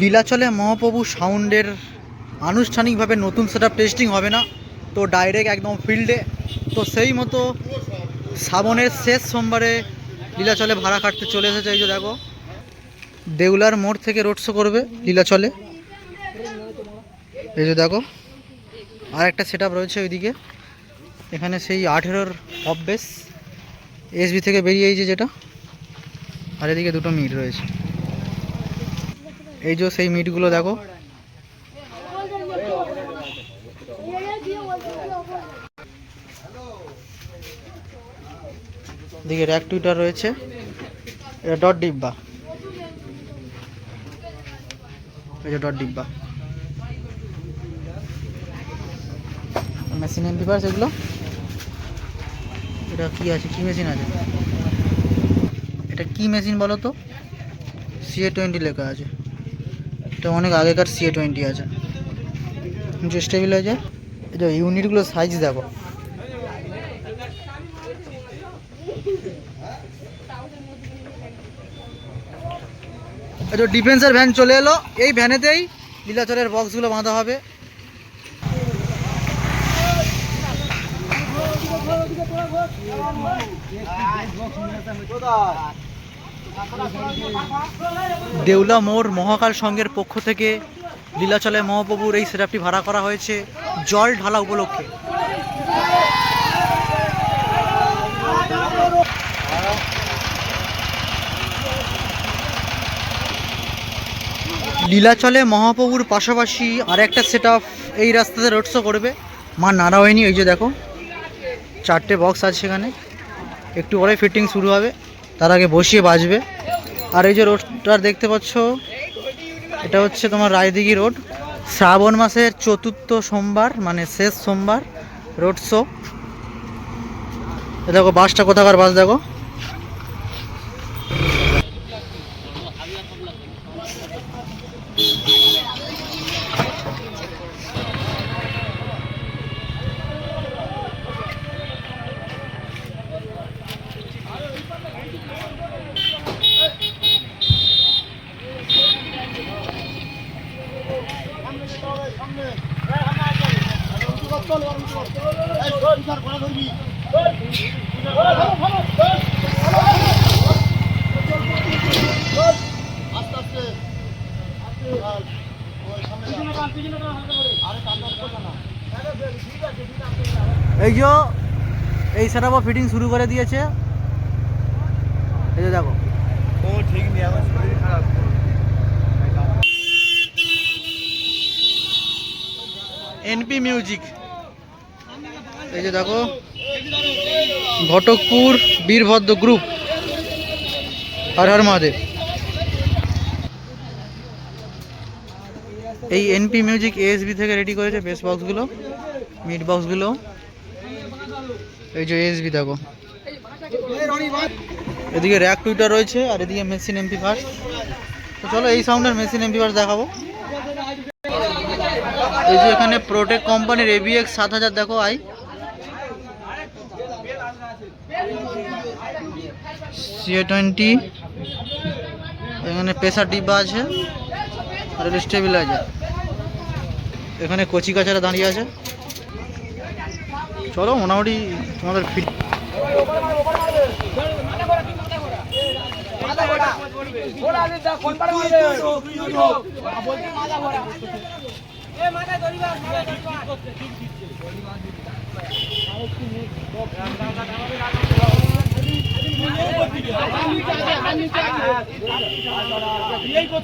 লীলাচলে মহাপ্রভু সাউন্ডের আনুষ্ঠানিকভাবে নতুন সেট টেস্টিং হবে না। তো ডাইরেক্ট একদম ফিল্ডে তো সেই মতো শ্রাবণের শেষ সোমবারে লীলাচলে ভাড়া কাটতে চলে এসেছে এই যে দেখো। দেউলার মোড় থেকে রোড শো করবে লীলাচলে। এই যে দেখো। আর একটা সেট রয়েছে ওইদিকে। এখানে সেই আঠেরোর অভ্যেস। এসবি থেকে বেরিয়ে এই যে যেটা। আর এদিকে দুটো মিট রয়েছে। এই যে সেই মিটগুলো দেখো। এদিকে র্যাক টুইটার রয়েছে। এটা ডট ডিব্বা। এই যে ডট ডিব্বা। মেশিন এমপিপার সেগুলো এটা কি আছে? কি মেশিন আছে? এটা কি মেশিন বলো তো? সিএ টোয়েন্টি লেখা আছে। এটা অনেক আগেকার সিএ টোয়েন্টি আছে। যে স্টেবিলাইজার যে ইউনিটগুলো সাইজ দেখো। এটা ডিফেন্সের ভ্যান চলে এলো। এই ভ্যানেতেই লীলাচলের বক্সগুলো বাঁধা হবে। দেউলা মোড় মহাকাল সংঘের পক্ষ থেকে লীলাচলে মহাপ্রভুর এই সেটআপটি ভাড়া করা হয়েছে জল ঢালা উপলক্ষে। লীলাচলে মহাপ্রভুর পাশাপাশি আর একটা সেট এই রাস্তাতে রোড শো করবে। মা নারায়ণী, এই যে দেখো, চারটে বক্স আছে সেখানে। একটু পরে ফিটিং শুরু হবে। তার আগে বসিয়ে বাজবে। আর এই যে রোডটা দেখতে পাচ্ছ, এটা হচ্ছে তোমার রায়দিঘি রোড। শ্রাবণ মাসের চতুর্থ সোমবার মানে শেষ সোমবার, রোড শো। দেখো, বাসটা কোথাকার বাস দেখো? যে, এই সেটআপও ফিটিং শুরু করে দিয়েছে। এই যে দেখো। ও ঠিক নেই এখন শরীর খারাপ এনপি মিউজিক। এই যে দেখো ঘটকপুর বীরভদ্র গ্রুপ হর হর মহাদেব। এই এনপি মিউজিক এএসবি থেকে রেডি করেছে বেস বক্সগুলো মিড বক্সগুলো এই যে এএসবি দেখো। এদিকে র্যাক টুইটার রয়েছে, আর এদিকে মেশিন এমপি ফার্স্ট তো চলো এই সাউন্ডের মেশিন এমপি ফার্স দেখাবো। এই যে এখানে প্রোটেক কোম্পানির এবিএক্স সাত হাজার দেখো আই সিএ টোয়েন্টি এখানে প্রেসার ডিব্বা আছে আর স্টেবিলাইজার এখানে কচি কাছারা দাঁড়িয়ে আছে। চলো, মোটামুটি তোমাদের ফিট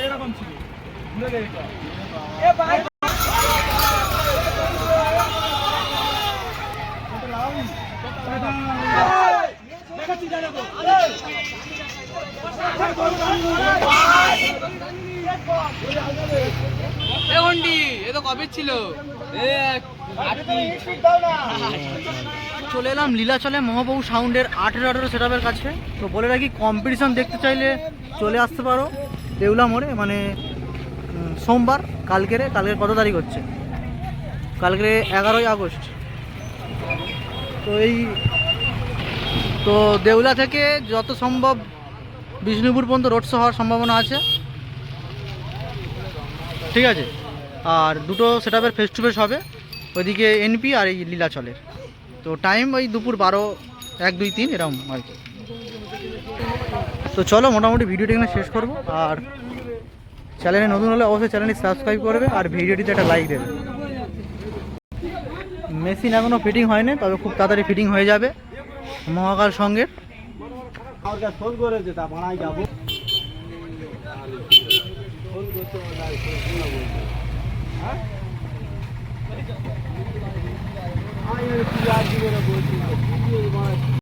এরকম ছিল এ তো কবে ছিল? এক আট দাও না। চলে এলাম লীলাচলে মহাবাবু সাউন্ডের আঠেরো আঠেরো সেট কাছে। তো বলে রাখি কম্পিটিশান দেখতে চাইলে চলে আসতে পারো। দেউলা মোড়ে মানে সোমবার, কালকেরে, কালকের কত তারিখ হচ্ছে? কালকে এগারোই আগস্ট। তো এই, তো দেউলা থেকে যত সম্ভব বিষ্ণুপুর পর্যন্ত রোড শো হওয়ার সম্ভাবনা আছে। ঠিক আছে? আর দুটো সেট আপের ফেস টু ফেস হবে। ওইদিকে এনপি আর এই লীলাচলের। তো টাইম ওই দুপুর বারো, এক, দুই, তিন এরকম আর কি। তো চলো মোটামুটি ভিডিওটি এখানে শেষ করব। আর চ্যানেলে নতুন হলে অবশ্যই চ্যানেলটি সাবস্ক্রাইব করবে আর ভিডিওটিতে একটা লাইক দেবে। মেশিন এখনও ফিটিং হয়নি, তবে খুব তাড়াতাড়ি ফিটিং হয়ে যাবে মহাকাল সঙ্গের আমার আমি আর কি করে বলছি